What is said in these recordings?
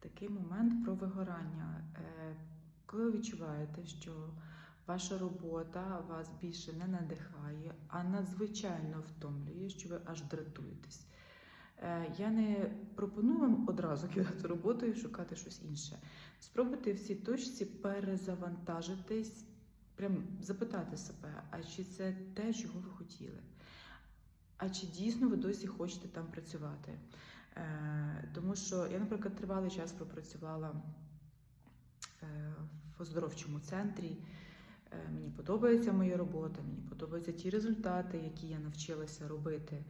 такий момент про вигорання. Е, Коли ви відчуваєте, що ваша робота вас більше не надихає, а надзвичайно втомлює, що ви аж дратуєтесь. Е, Я не пропоную вам одразу кидати роботу і шукати щось інше. Спробуйте в цій точці перезавантажитись, прям запитати себе, а чи це те, чого ви хотіли? А чи дійсно ви досі хочете там працювати? Е, тому що я, наприклад, тривалий час пропрацювала е, в оздоровчому центрі. Е, мені подобається моя робота, мені подобаються ті результати, які я навчилася робити.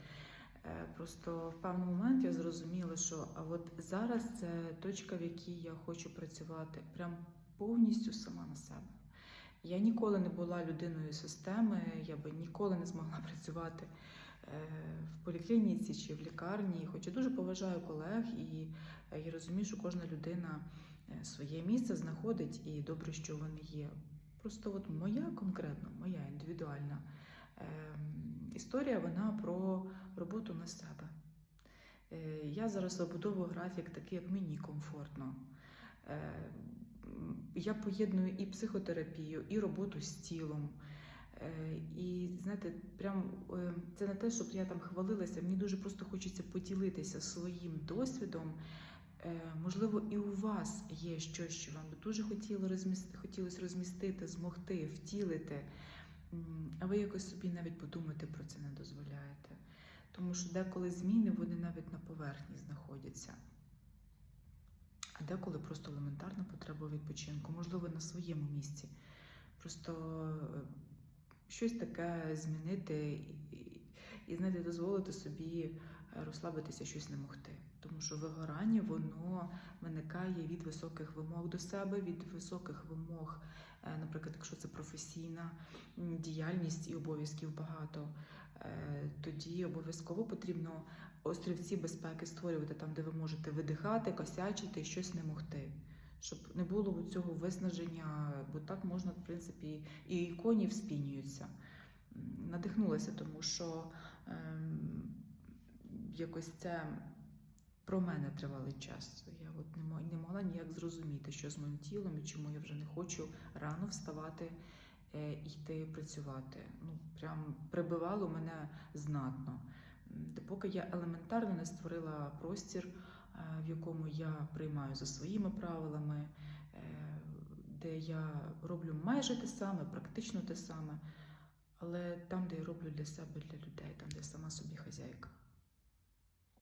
Просто в певний момент я зрозуміла, що а от зараз це точка, в якій я хочу працювати прям повністю сама на себе. Я ніколи не була людиною системи, я би ніколи не змогла працювати в поліклініці чи в лікарні. Хоча дуже поважаю колег і е, я розумію, що кожна людина е, своє місце знаходить і добре, що вони є. Просто от моя конкретно, моя індивідуальна ем, історія, вона про роботу на себе. Е, Я зараз вибудовую графік такий, як мені комфортно. Я поєдную і психотерапію, і роботу з тілом. І знаєте, прям е, це не те, щоб я там хвалилася. Мені дуже просто хочеться поділитися своїм досвідом. Е, Можливо, і у вас є щось, що вам би дуже хотіло розмістити, хотілося розмістити, змогти, втілити. А ви якось собі навіть подумати про це не дозволяєте. Тому що деколи зміни вони навіть на поверхні знаходяться. А деколи просто елементарна потреба відпочинку, можливо, на своєму місці. Просто е, щось таке змінити і, знаєте, дозволити собі е, розслабитися, щось не могти. Тому що вигорання воно виникає від високих вимог до себе, від високих вимог, е, наприклад, якщо це професійна діяльність і обов'язків багато, е, тоді обов'язково потрібно острівці безпеки створювати там, де ви можете видихати, косячити і щось не могти. Щоб не було цього виснаження, бо так можна, в принципі, і коні вспінюються. Надихнулася, тому що ем, якось це про мене тривалий час. Я от не, мо- не могла ніяк зрозуміти, що з моїм тілом і чому я вже не хочу рано вставати е, йти працювати. Ну, прям прибивало мене знатно. Допоки я елементарно не створила простір, в якому я приймаю за своїми правилами, е, де я роблю майже те саме, практично те саме, але там, де я роблю для себе, для людей, там, де я сама собі хазяйка.